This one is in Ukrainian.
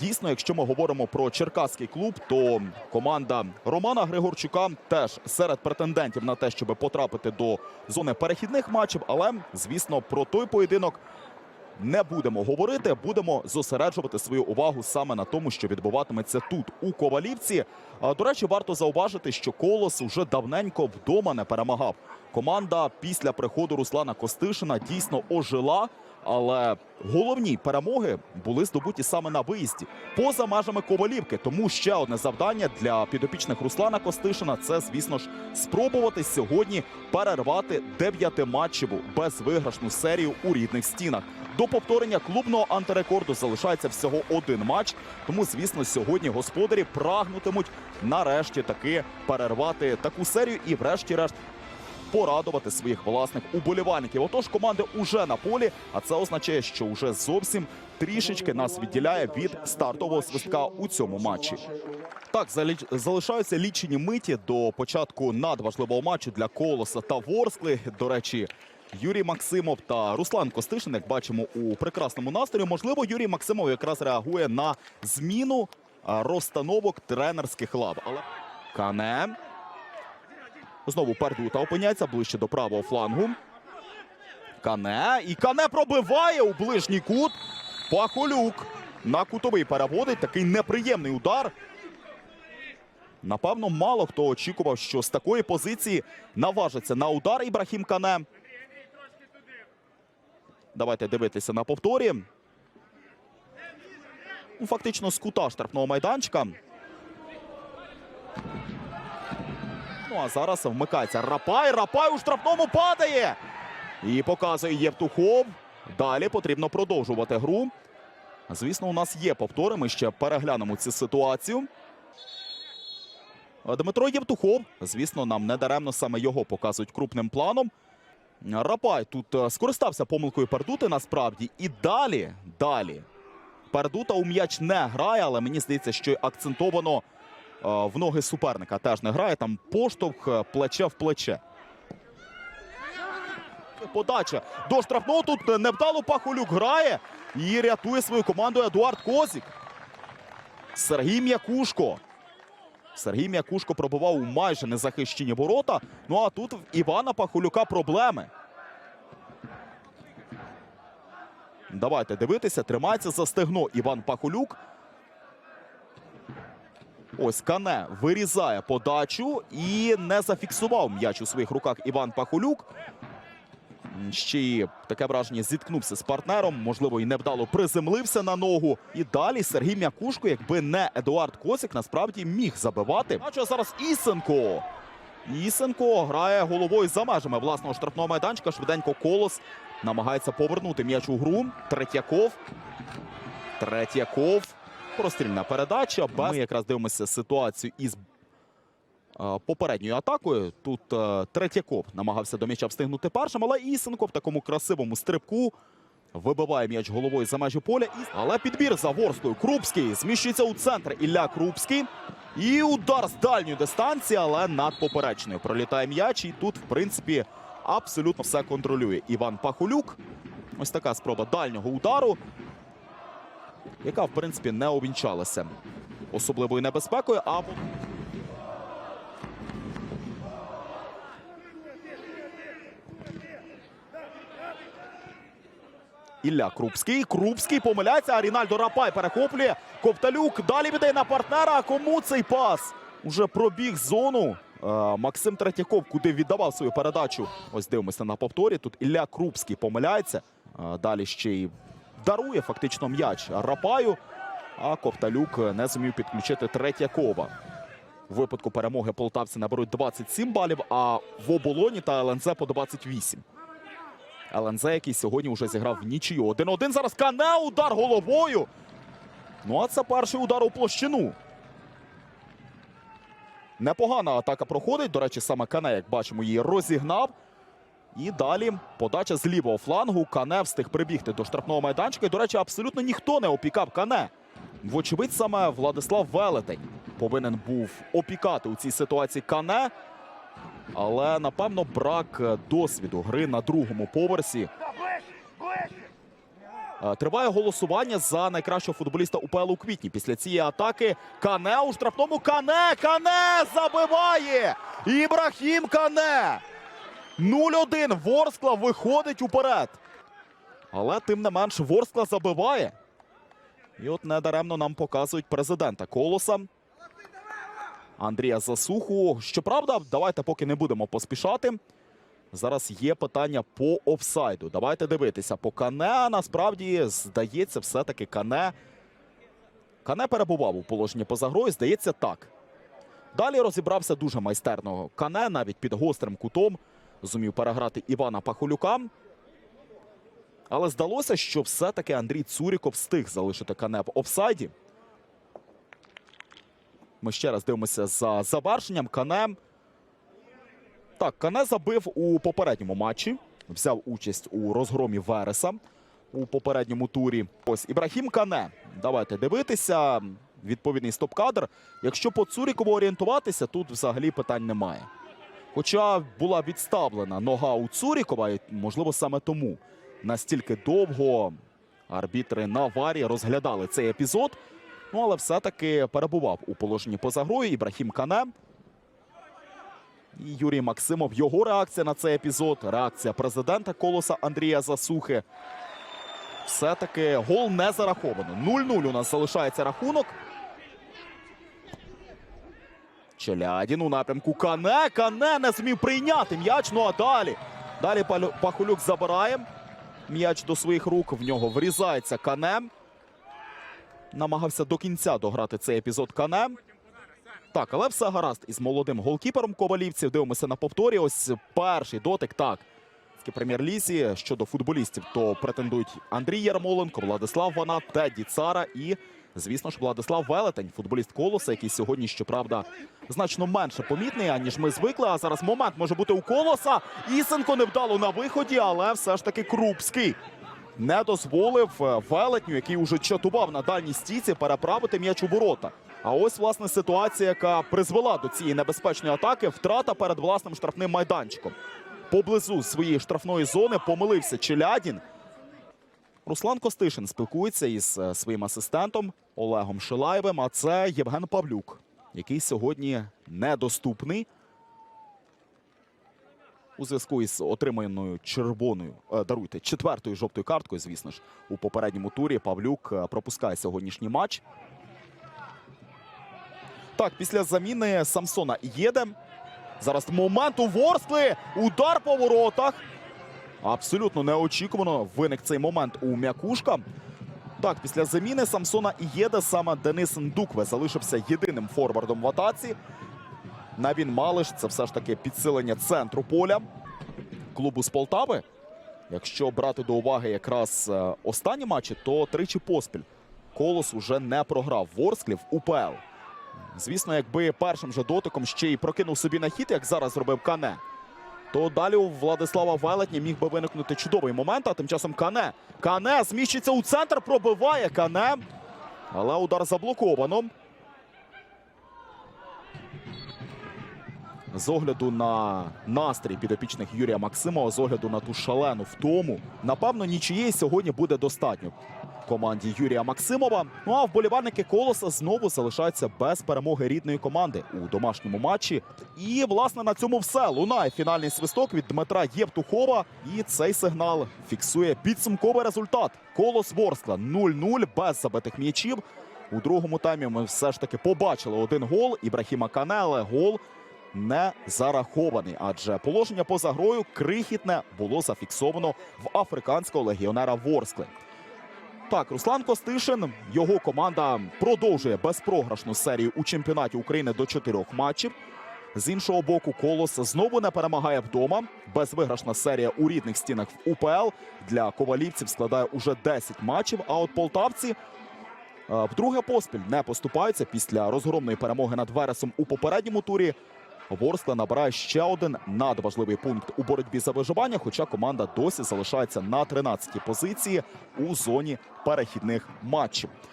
Дійсно, якщо ми говоримо про черкаський клуб, то команда Романа Григорчука теж серед претендентів на те, щоб потрапити до зони перехідних матчів. Але звісно, про той поєдинок не будемо говорити. Будемо зосереджувати свою увагу саме на тому, що відбуватиметься тут у Ковалівці. До речі, варто зауважити, що Колос уже давненько вдома не перемагав. Команда після приходу Руслана Костишина дійсно ожила. Але головні перемоги були здобуті саме на виїзді поза межами Ковалівки. Тому ще одне завдання для підопічних Руслана Костишина це, звісно ж, спробувати сьогодні перервати дев'ятиматчеву безвиграшну серію у рідних стінах. До повторення клубного антирекорду залишається всього один матч. Тому, звісно, сьогодні господарі прагнутимуть нарешті таки перервати таку серію і, врешті-решт, порадувати своїх власних уболівальників. Отож, команди уже на полі, а це означає, що вже зовсім трішечки нас відділяє від стартового свистка у цьому матчі. Так, залишаються лічені миті до початку надважливого матчу для Колоса та Ворскли. До речі, Юрій Максимов та Руслан Костишин, як бачимо у прекрасному настрої. Можливо, Юрій Максимов якраз реагує на зміну розстановок тренерських лав. Але Кане. Знову Пердута опиняється ближче до правого флангу. Кане. І Кане пробиває у ближній кут. Пахолюк на кутовий переводить. Такий неприємний удар. Напевно, мало хто очікував, що з такої позиції наважиться на удар Ібрахім Кане. Давайте дивитися на повторі. Ну, Фактично з кута штрафного майданчика. Ну а зараз вмикається Рапай. Рапай у штрафному падає. І показує Євтухов. Далі потрібно продовжувати гру. Звісно, у нас є повтори. Ми ще переглянемо цю ситуацію. Дмитро Євтухов, звісно, нам не даремно саме його показують крупним планом. Рапай тут е, скористався помилкою Пердути насправді. І далі, далі. Пердута у м'яч не грає, але мені здається, що акцентовано в ноги суперника теж не грає. Там поштовх е, плече в плече. Подача до штрафного тут е, невдало Пахолюк грає і рятує свою команду Едуард Козік. Сергій М'якушко. Сергій М'якушко пробував у майже незахищені ворота. Ну а тут в Івана Пахолюка проблеми. Давайте дивитися. Тримається за стегно Іван Пахолюк. Ось Кане вирізає подачу і не зафіксував м'яч у своїх руках Іван Пахолюк. М, Ще й таке враження зіткнувся з партнером, можливо, і невдало приземлився на ногу. І далі Сергій М'якушко, якби не Едуард Косик, насправді міг забивати. А що зараз Ісенко? Ісенко грає головою за межами власного штрафного майданчика. Швиденько колос намагається повернути м'яч у гру. Третьяков. Третьяков. Прострільна передача. Ми якраз дивимося ситуацію із попередньою атакою. Тут е, Третьяков намагався до м'яча встигнути першим, але Ісенко в такому красивому стрибку вибиває м'яч головою за межі поля. І- Але підбір за Ворсклою. Крупський зміщується у центр. Ілля Крупський. І удар з дальньої дистанції, але над поперечною. Пролітає м'яч, і тут, в принципі, абсолютно все контролює Іван Пахолюк. Ось така спроба дальнього удару, яка, в принципі, не увінчалася особливою небезпекою. А Ілля Крупський. Крупський помиляється. А Рінальдо Рапай перехоплює. Ковталюк далі віддає на партнера. А кому цей пас? Уже пробіг зону. Е, Максим Третьяков, куди віддавав свою передачу. Ось дивимося на повторі. Тут Ілля Крупський помиляється. Е, Далі ще й дарує фактично м'яч Рапаю. А Ковталюк не зумів підключити Третьякова. У випадку перемоги полтавці наберуть 27 балів, а в оболоні та ЛНЗ по 28. ЛНЗ, який сьогодні вже зіграв в нічию. 1-1 зараз Кане, удар головою. Ну, а це перший удар у площину. Непогана атака проходить. До речі, саме Кане, як бачимо, її розігнав. І далі подача з лівого флангу. Кане встиг прибігти до штрафного майданчика. І, до речі, абсолютно ніхто не опікав Кане. Вочевидь, саме Владислав Велетень повинен був опікати у цій ситуації Кане. Але напевно брак досвіду гри на другому поверсі Е, Триває голосування за найкращого футболіста УПЛ у квітні. Після цієї атаки Кане у штрафному Кане! Кане забиває! Ібрахім Кане! 0-1. Ворскла виходить уперед. Але тим не менш Ворскла забиває. І от недаремно нам показують президента Колоса. Андрія Засуху. Щоправда, давайте поки не будемо поспішати. Зараз є питання по офсайду. Давайте дивитися. По Кане насправді здається, все-таки Кане. Кане перебував у положенні поза грою. Здається, так. Далі розібрався дуже майстерно. Кане навіть під гострим кутом зумів переграти Івана Пахолюка. Але здалося, що все-таки Андрій Цуріков встиг залишити Кане в офсайді. Ми ще раз дивимося за завершенням. Кане. Так, Кане забив у попередньому матчі. Взяв участь у розгромі Вереса у попередньому турі. Ось Ібрахім Кане. Давайте дивитися. Відповідний стоп-кадр. Якщо по Цурікову орієнтуватися, тут взагалі питань немає. Хоча була відставлена нога у Цурікова, і, можливо, саме тому настільки довго арбітри на варі розглядали цей епізод. Ну, але все-таки перебував у положенні поза грою Ібрахім Кане. І Юрій Максимов. Його реакція на цей епізод. Реакція президента колоса Андрія Засухи. Все-таки гол не зараховано. 0-0 у нас залишається рахунок. Челядін у напрямку Кане. Кане не змів прийняти м'яч. Ну а далі. Далі Пахулюк забирає м'яч до своїх рук. В нього врізається Кане. Намагався до кінця дограти цей епізод Кане. Так, але все гаразд із молодим голкіпером ковалівців. Дивимося на повторі. Ось перший дотик. Так. В прем'єр-лізі щодо футболістів, то претендують Андрій Ярмоленко, Владислав Ванат, Теді Цара і, звісно ж, Владислав Велетень, футболіст колоса, який сьогодні, щоправда, значно менше помітний, аніж ми звикли. А зараз момент може бути у колоса. Ісенко невдало на виході, але все ж таки Крупський не дозволив е, велетню, який уже чатував на дальній стійці, переправити м'яч у ворота. А ось власне ситуація, яка призвела до цієї небезпечної атаки, втрата перед власним штрафним майданчиком. Поблизу своєї штрафної зони помилився Челядін. Руслан Костишин спілкується із е, своїм асистентом Олегом Шилаєвим. А це Євген Павлюк, який сьогодні недоступний у зв'язку із отриманою червоною, е, даруйте, четвертою жовтою карткою, звісно ж, у попередньому турі Павлюк е, пропускає сьогоднішній матч. Так, після заміни Самсона їде. Зараз момент у Ворскли. Удар по воротах. Абсолютно неочікувано виник цей момент у М'якушка. Так, після заміни Самсона і саме Денис Ндукве залишився єдиним форвардом в атаці. Навін Малиш це все ж таки підсилення центру поля клубу з Полтави. Якщо брати до уваги якраз е, останні матчі, то тричі поспіль Колос уже не програв Ворсклі в УПЛ. Звісно, якби першим же дотиком ще й прокинув собі на хід, як зараз зробив Кане, то далі у Владислава Велетня міг би виникнути чудовий момент. А тим часом Кане. Кане зміщиться у центр, пробиває Кане. Але удар заблоковано. З огляду на настрій підопічних Юрія Максимова, з огляду на ту шалену втому, напевно, нічиєї сьогодні буде достатньо команді Юрія Максимова. Ну а вболівальники колоса знову залишаються без перемоги рідної команди у домашньому матчі. І власне на цьому все лунає фінальний свисток від Дмитра Євтухова. І цей сигнал фіксує підсумковий результат. Колос Ворскла 0-0 без забитих м'ячів. У другому таймі ми все ж таки побачили один гол Ібрахіма Кане, але гол не зарахований, адже положення поза грою крихітне було зафіксовано в африканського легіонера Ворскли. Так, Руслан Костишин, його команда продовжує безпрограшну серію у чемпіонаті України до чотирьох матчів. З іншого боку, колос знову не перемагає вдома. Безвиграшна серія у рідних стінах в УПЛ для ковалівців складає уже 10 матчів. А от полтавці е, вдруге поспіль не поступаються після розгромної перемоги над Вересом у попередньому турі. Ворскла набирає ще один надважливий пункт у боротьбі за виживання, хоча команда досі залишається на 13-й позиції у зоні перехідних матчів.